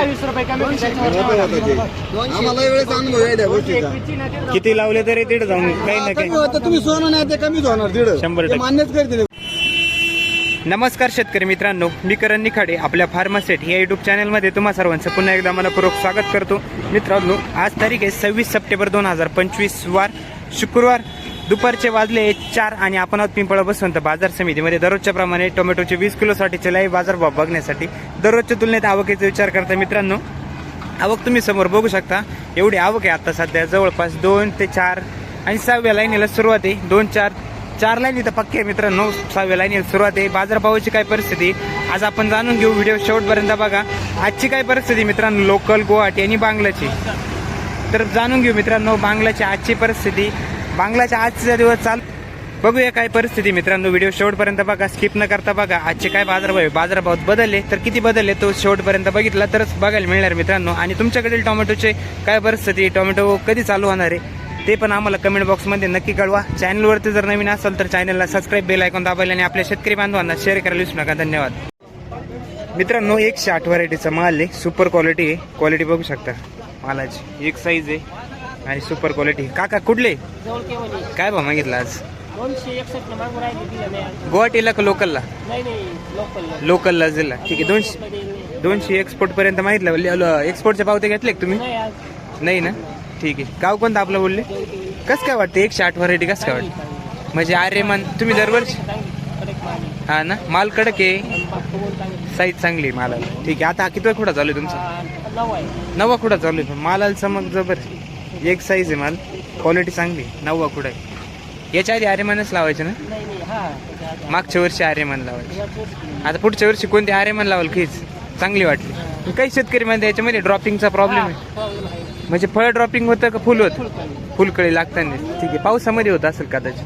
दहा वीस रुपये कमी होईल त्याच्यावर. आम्हाला वेळेस अनुभव आहे त्या गोष्टीचा. एकवीसची ना ते किती लावले तरी तिथे जाऊन काही ना कमी काही होतं. तुम्ही सोनं नाही ते कमीच होणार तिथं. शंभर ते. मान्यच करते नमस्कार शेतकरी मित्रांनो मी करण निखाडे आपल्या फार्मासेट या युट्यूब चॅनलमध्ये तुम्हा सर्वांचं पुन्हा एकदा मनपूर्वक स्वागत करतो. मित्रांनो आज तारीख आहे सव्वीस सप्टेंबर दोन हजार पंचवीस वार शुक्रवार. दुपारचे वाजले चार आणि आपण आहोत पिंपळा बसवंत बाजार समितीमध्ये. दररोजच्या प्रमाणे टोमॅटोचे वीस किलोसाठीचे लाईव्ह बाजारभाव बघण्यासाठी दररोजच्या तुलनेत आवकेचा विचार करता मित्रांनो आवक तुम्ही समोर बघू शकता. एवढी आवक आहे आता सध्या जवळपास दोन ते चार आणि सहाव्या लाईनीला सुरुवात आहे. दोन चार चार लाईनी तर पक्के आहे मित्रांनो. सहाव्या लाईनीला सुरुवात आहे. बाजारभावाची काय परिस्थिती? आज आपण जाणून घेऊ व्हिडिओ शेवटपर्यंत बघा. आजची काय परिस्थिती मित्रांनो? लोकल गुवाहाटी आणि बांगलाची. तर जाणून घेऊ मित्रांनो बांगलाची आजची परिस्थिती. बांगलाच्या आजचा दिवस चाल. बघूया काय परिस्थिती मित्रांनो. व्हिडिओ शेवटपर्यंत बघा स्किप न करता बघा. आजचे काय बाजारभाव आहे? बाजारभाव बदलले तर किती बदलले तो शेवटपर्यंत बघितला तरच बघायला मिळणार मित्रांनो. आणि तुमच्याकडील टोमॅटोचे काय परिस्थिती टोमॅटो कधी चालू होणार आहे? ते पण आम्हाला कमेंट बॉक्समध्ये नक्की कळवा. चॅनलवरती जर नवीन असाल तर चॅनलला सबस्क्राईब बेल ऐकून दाबायला आणि आपल्या शेतकरी बांधवांना शेअर करायला विसरू नका. धन्यवाद. मित्रांनो एकशे आठ व्हरायटीचा माल आहे. सुपर क्वालिटी आहे. क्वालिटी बघू शकता. मालाची. एक साईज आहे. आणि सुपर क्वालिटी काका कुठले? आहे. काय भाव मागितला आज? गुवाहाटीला का लोकलला लोकलला दिला ठीक आहे दोनशे दोनशे एक्सपोर्ट पर्यंत मागितलं. एक्सपोर्टच्या पावते घेतले तुम्ही? नाही ना? ठीक आहे. गाव कोणतं आपलं बोलले? कसं काय वाटतं? एकशे आठ व्हरायटी कसं काय वाटतं? म्हणजे आर्यमान तुम्ही दरवर्षी. हा ना? माल कडक आहे. साईज चांगली आहे मालाला. ठीक आहे आता किती खुडा चालू आहे तुमचा? नवा खुडा चालू आहे? मालाला चमक जबर. एक साईज आहे माल. क्वालिटी चांगली. खुडा आहे? याच्या आधी आर्यमानच लावायचे ना? हा. मागच्या वर्षी आर्यमान लावायचे. आता पुढच्या वर्षी कोणती आर्यमान लावाल कीच चांगली वाटली. काही शेतकरी मध्ये याच्यामध्ये ड्रॉपिंगचा प्रॉब्लेम आहे. हा. म्हणजे फळ ड्रॉपिंग होतं का फुल होतं? फुलकळी. लागताना. ठीक आहे. पावसामध्ये होत असेल कदाचित.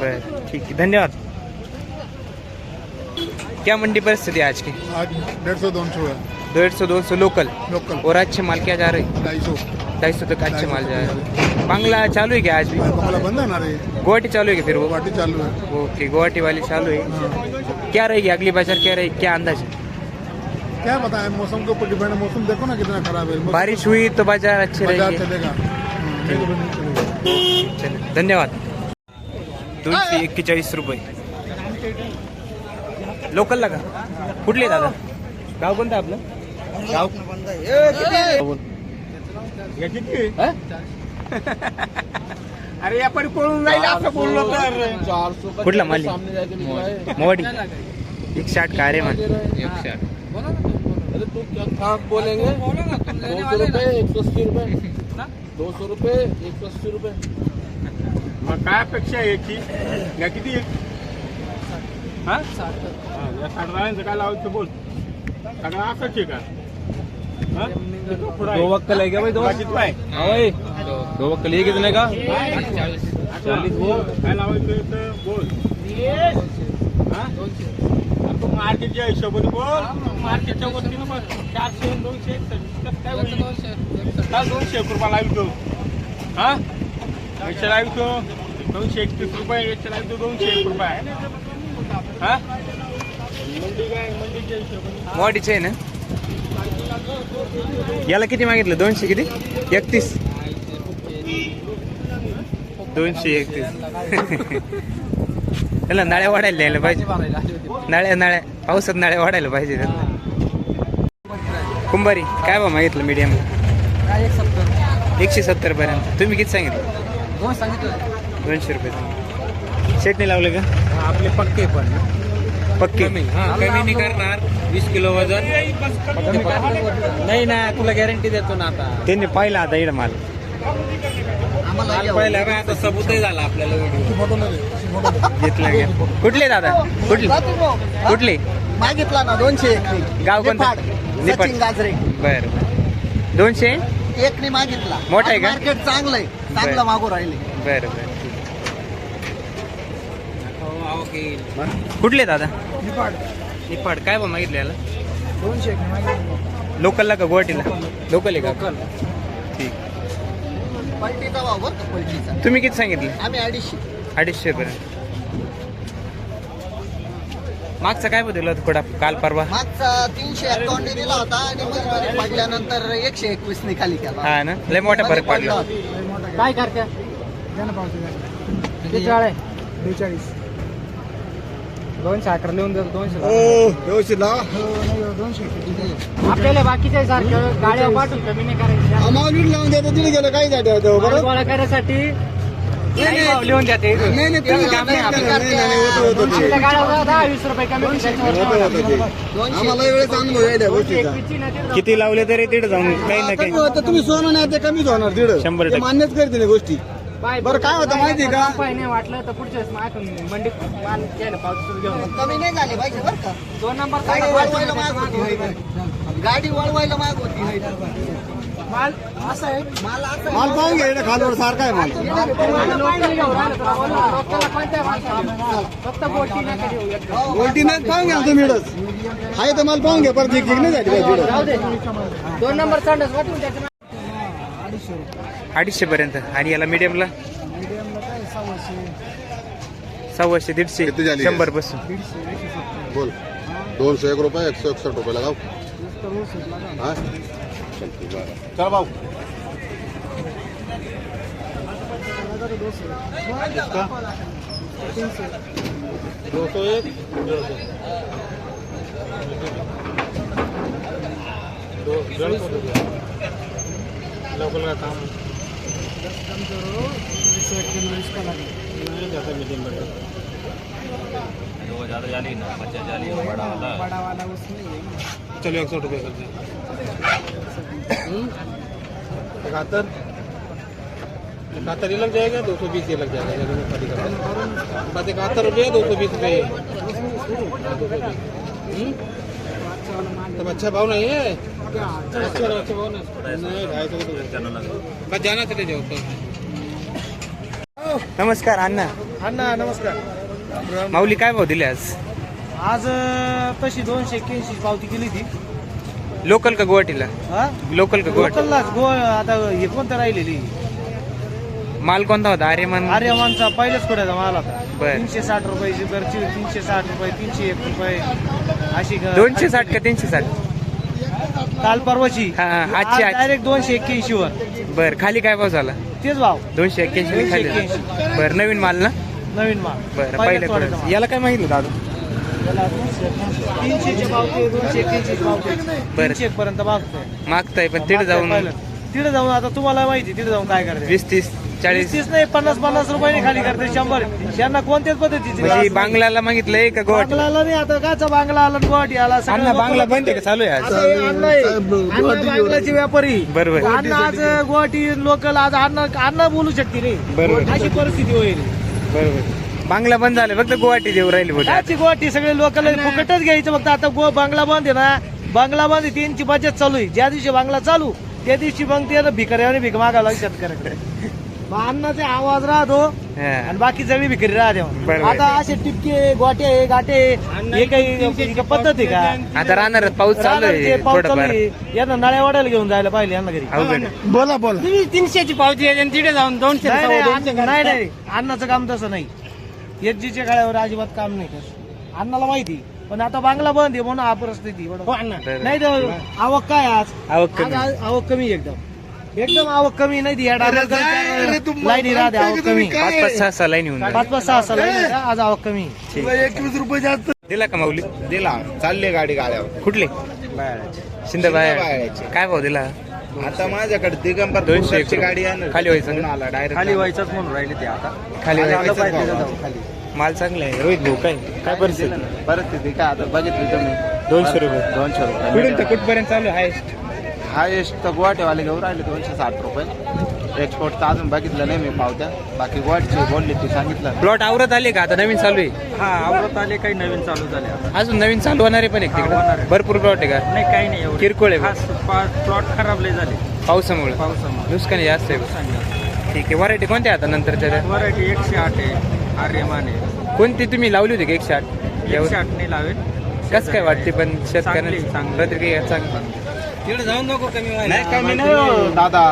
बरं ठीक आहे. धन्यवाद. क्या मंडी परिस्थिति है आज की? आज डेढ़ सौ दोन सौ है। डेढ़ सौ दो सौ लोकल लोकल. और अच्छे माल क्या जा रहे? ढाई सौ. ढाई सौ तक अच्छे माल जा रहे. हैं बांग्ला चालू है क्या आज भी? बंगला बंद है ना रे? गुवाहाटी चालू है क्या फिर वो? पार्टी चालू है. ओके गुवाहाटी वाली चालू है. क्या रहेगी अगली बाज़ार? क्या रहेगी क्या अंदाज है? क्या बताएँ मौसम के ऊपर डिपेंड है. मौसम देखो ना कितना खराब है. बारिश हुई तो बाज़ार अच्छे रहेंगे. चलेगा चले धन्यवाद. दोनशे एक्केचाळीस रुपये. लोकलला का कुठले दादा? गाव कोणतं आपलं? गाव अरे या पण पळून जाईल असं बोललो तर. कुठला माली? मोवाडी एकशे आठ का रे मान एकशे आठ अरे तू क्या कहाँ बोलेंगे? दो सौ रुपये एक सौ अस्सी रुपये. दो सौ रुपये एक सौ अस्सी रुपये. मग काय अपेक्षा आहे याची? या किती? हा? हा, या साडराळ्यांचं काय लावायचं बोल. सगळं असंच आहे का? दो वक्त लगेगा भाई दो तुला किती आहे? हाँ भाई दो वक्त लिए कितने का? चाळीस बोल काय लावायचं तर बोल हा? अरे तू मार्केटच्या हिशोबाने बोल मार्केटच्या वरतीनं बघ चारशे दोनशे कसं काय होईल? काय दोनशे एक रुपया लावितो हा? एकशे लावितो दोनशे एकतीस रुपये एकशे लावितो दोनशे एक रुपये हा। मंडी काय मंडीच्या हिशोबाने मोवाडीचे आहे ना? याला किती मागितलं? दोनशे किती? एकतीस. दोनशे एकतीस. त्याला नाळ्या वाढायला द्यायला पाहिजे. नाळ्या नाळ्या. पावसात नाळ्या वाढायला पाहिजे कुंभारी काय बा मागितलं मीडियम एकशे सत्तर पर्यंत. तुम्ही किती सांगितलं? दोनशे रुपये. शेटने लावले का? आपले पक्के पण. पक्के. कमी. नाही करणार. वीस किलो वजन. नाही ना तुला गॅरंटी देतो ना आता. त्यांनी पाहिला आता इकडं माल. माल पहिला काय आता सबूतही झाला आपल्याला व्हिडिओ घेतलं घ्या कुठले दादा? कुठले? कुठले? मागितला ना दोनशे एक. गाव कोणतं? निफाड. सचिन गाजरे. बर. दोनशे? एकने मागितला. मोठा आहे का? मार्केट चांगलं आहे. बरं. चांगलं मागू राहिले. बर बर. कुठले दादा? निफाड. काय बा मागितलं याला? दोनशे लोकलला का गुवाहाटीला? लोकल आहे का? ठीक. तुम्ही किती सांगितले? आम्ही अडीचशे. अडीचशे पर्यंत मागचा काय बदल होता थोडा काल परवा? मागचा तीनशे अकाउंट दिला होता आणि मध्ये पडल्यानंतर एकशे एकवीस ने खाली केला. हा ना? लय मोठा फरक पडला. काय करते? बेचाळीस. दोनशे अकरा लिहून देतो दोनशे व्यवस्थित लावा आपल्याला बाकीच्या सारखं गाड्या पाठवून कमी नाही करायची. अमाऊंट लावून देतो तिथे गेलं काही गोळा करण्यासाठी नाही. भाव लिहून द्या नाही नाही तुम्ही काम नाही आपलं. नाही, नाही, होतं, होतं ते. आपल्या गाड्या दहा वीस रुपये कमी होऊन होतं, होतं. ते. त्याच्यावर आम्हाला वेळेस अनुभव आहे त्या गोष्टीचा. एकवीसची ना ते किती लावले तरी तिथे जाऊन काही ना कमी काही. होतं तुम्ही सोनं नाही ते कमीच होणार तिथं शंभर टक्के. मान्यच करते ना गोष्टी. बरं, काय होतं माहिती आहे का? पाय नाही वाटलं तर पुढच्या वेळेस मंडीत माल घ्यायला पावसाचं घेऊन कमी नाही झाली पाहिजे बरं का दोन नंबर गाडी वळवायला माग होती. गाडी वळवायला माग होती. माल असं आहे माल असं माल पाहून घ्या खालवर सारखा आहे माल? फक्त एकदम. गोल्टीने पाहून घ्या तुम्ही. आहे तर माल पाहून घ्या परत एक नाही झाली दोन नंबर संडास वाटून त्याच्या अडीचशे पर्यंत आणि याला मीडियमला सव्वाशे दीडशे किती झाली? शंभर बसून बोल दोनशे एक रुपये एकशे एकसष्ट रुपये लगाव हा चल ठीक आहे. चल भाऊ दो सौ एक डेढ़ सौ दो डेढ़ सौ दे दिया लोकल का काम नहीं जाता मीडियम बेटर चलो एक सौ रुपये कर दिया इकहत्तर इकहत्तर ये लग जाएगा दो सौ बीस ये लग जाएगा ये दोनों खाली कर बस इकहत्तर रुपये दो सौ बीस रुपये। हम्म? तब अच्छा भाव नहीं है? नमस्कार अण्णा. अण्णा नमस्कार. माऊली काय भाव दिले आज? आज तशी दोनशे एक्क्याऐंशी पावती केली ती लोकल का गुवाहाटीला? हा? लोकल का गुवाहाटी? आता हे कोणतं राहिलेली? माल कोणता होता? आर्यमान? आर्यमानचा पहिल्याच कोड्याचा माल होता. तीनशे साठ रुपयाची घरची तीनशे साठ रुपये तीनशे एक रुपये. अशी दोनशे साठ का तीनशे साठ? काल परवाची हा, हा, आजची, आजची. डायरेक्ट दोनशे एक्क्याऐंशी वर. बर खाली काय भाव झाला? तेच भाव. दोनशे एक्क्याऐंशी खाली दोनशे बर नवीन माल ना? नवीन माल. बरं पहिल्या माल. याला काय माहिती दादा? दोनशे एक्क्याऐंशी बरं. तीनशे एक पर्यंत मागतोय. मागताय पण तिथे जाऊन तिथे जाऊन आता तुम्हाला माहिती तिथे जाऊन काय करते वीस तीस चाळीस. तीस नाही पन्नास पन्नास रुपयाने खाली करते शंभर. यांना कोणत्याच पद्धतीची म्हणजे. बांगलाला मागितलंय का गुवाहाटी बांगलाला नाही आता काचा बांगला आला आणि गुवाहाटी आला सगळं अण्णा बांगला बंद आहे का? चालू आहे आज? आता हे अण्णा आहे. अण्णा बांगलाचे व्यापारी. बरोबर. अण्णा आज गुवाहाटी लोकल आज अण्णा अण्णा बोलू शकते रे बरोबर. अशी परिस्थिती होईल. बरोबर. बांगला बंद झालं फक्त गुवाहाटी देऊ राहिली बोल काची गुवाहाटी सगळे लोकल फुकटच घ्यायचं फक्त आता गो बांगला बंद आहे ना. बांगला बंद आहे त्यांची बचत चालू आहे. ज्या दिवशी बांगला चालू त्या दिवशी मग ते भिकाऱ्याने भीक मागावं लागेल शेतकऱ्याकडे मग अण्णाचे आवाज राहतो आणि बाकी सगळी भिकारी राहते. आता असे टिपके गोटे गाटे हे काही ही काही पद्धत आहे का? आता राहणार पाऊस चालू राहणार ते आहे पाऊस चालू थोडंफार. आहे. यांना नळ्या वाढायला घेऊन जायला पाहिजे यांना घरी. अवघड आहे. बोला बोला. तुम्ही तीनशेची पावती आहे आणि तिथे जाऊन दोनशे नाही नाही, अण्णा- नाही नाही. अण्णाचं काम तसं नाही. एसजीच्या काळावर अजिबात काम नाही करत अण्णाला माहिती पण आता बांगला बंद आहे म्हणून हा परिस्थिती बरोबर. बरं. नाही तर आवक काय आज? आवक कमी. आज आवक कमी एकदम. एकदम आवक कमी नाही ती या डायरेक्ट लाईनी राहते आवक कमी पाच पाच सहा सहा लाईन येऊन जाईल. पाच पाच सहा सहा लाईनी आहे, आज आवक कमी. एकवीस रुपये जास्त. दिला का माऊली? दिला. चालली गाडी गाड्यावर. कुठले? शिंदे बाहेर बाहेरचे. काय भाव दिला? आता माझ्याकडे दिगंबर दोनशे दोनशे एक गाडी आहे खाली व्हायचं? आला? डायरेक्ट खाली व्हायचंच म्हणून राहिले ते आता. खाली भाव. खाली. माल चांगला आहे. रोहित भाऊ काय? काय परिस्थिती? परिस्थिती काय आता? बघितली तुम्ही. दोनशे रुपये. दोनशे कुठून रुपये तर कुठपर्यंत चालू आहे? हायेस्ट तर गुवाहाटीवाले घेऊन राहिले दोनशे साठ रुपये. एक्सपोर्टचं अजून बघितलं नाही मी पावत्या. बाकी गुवाहाटीची बोलली ती सांगितलं. प्लॉट आवरत आले का आता नवीन चालू आहे? हा आवडत आले काही नवीन चालू झाले आता. अजून नवीन चालू होणारे पण आहे हा, होणार तिकडे. आहे. भरपूर प्लॉट आहे का? नाही काही नाही एवढं. किरकोळ आहे खास प्लॉट खराब लय झाले. पावसामुळे. पावसामुळे. नुकसान जास्त आहे ठीक आहे व्हरायटी कोणत्या आता नंतरच्या त्या? व्हरायटी एकशे आठ आहे आर्यमान आहे. कोणती तुम्ही लावली होती का एकशे आठ? एकशे आठ नाही लावेल. कसं काय वाटते पण चांगली, शेतकऱ्यांना चांगली. प्रतिक्रिया चांगली. तिकडे जाऊन नको कमी नाही कमी नाही हो, दादा.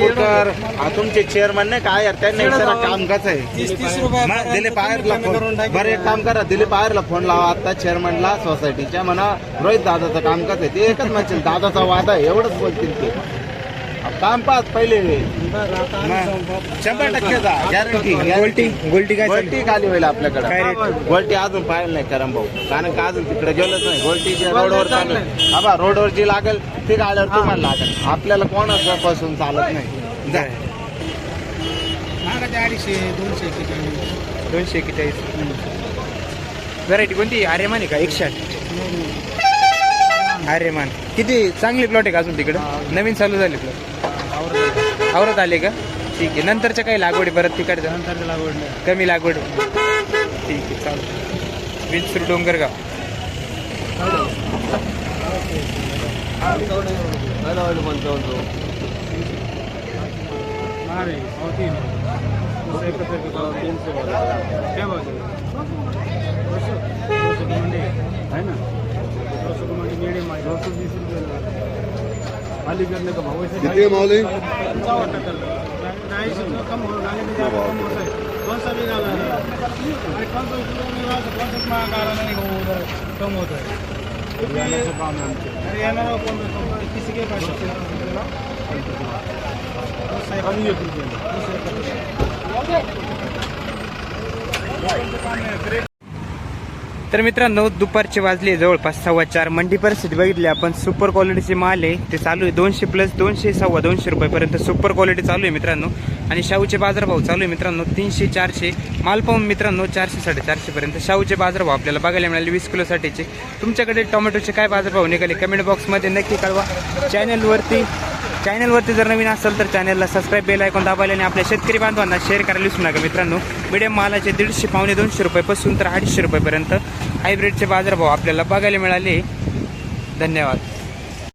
फुटकर हा तुमचे चेअरमन नाही काय यार त्यांनी विचारा काम कसं आहे. मग दिलीप आयरला फोन बरं एक काम करा दिलीप आयरला फोन लावा आता चेअरमनला सोसायटीच्या म्हणा रोहित दादाचं काम कसं आहे ते एकच म्हणतील दादाचा वादा आहे एवढंच बोलतील ते. काम पाच पहिले. शंभर टक्के जा. गॅरंटी गोल्टी गोल्टी काय? गोल्टी खाली होईल आपल्याकडे. रेट? गोल्टी अजून पाहिलं नाही करम भाऊ. कारण का अजून तिकडे गेलोच नाही? गोल्टीच्या रोडवर चालू आहे. हा बा रोडवर जी लागेल ती गाड्यावर तुम्हाला लागेल. आपल्याला कोणाचं पासून चालत नाही? जा. दोनशे एक्केचाळीस व्हरायटी कोणती? आर्यमान आहे का? एकशे आठ. आर्यमान. किती चांगली प्लॉट आहे का अजून तिकडं? नवीन चालू झाले प्लॉट आवरत आले का ठीक आहे नंतरच्या काही लागवडी परत तिकडच्या नंतरच्या लागवड कमी लागवड आहे. ठीक आहे चालू विंचूर डोंगरगाव किती माऊली तर मित्रांनो दुपारचे वाजले जवळपास सव्वा चार. मंडी परिस्थिती बघितली आपण. सुपर क्वालिटीचे माल आहे. ते चालू आहे. दोनशे प्लस दोनशे सव्वा दोनशे रुपयेपर्यंत सुपर क्वालिटी चालू आहे मित्रांनो. आणि शाहूचे बाजारभाव चालू आहे मित्रांनो. तीनशे चारशे. माल पाहून मित्रांनो चारशे साडेचारशेपर्यंत शाहूचे बाजारभाव आपल्याला बघायला मिळाले. वीस किलोसाठीचे तुमच्याकडे टोमॅटोचे काय बाजारभाव निघाले? कमेंट बॉक्समध्ये नक्की कळवा. चॅनलवरती चॅनलवरती जर नवीन असेल तर चॅनलला सबस्क्राईब बेल ऐकून दाबायला आणि आपल्या शेतकरी बांधवांना शेअर करायला विसरू नका. मित्रांनो मिडियम मालाचे दीडशे पावणे दोनशे रुपयेपासून तर अडीचशे रुपयेपर्यंत हायब्रिडचे बाजारभाव आपल्याला बघायला मिळाले. धन्यवाद.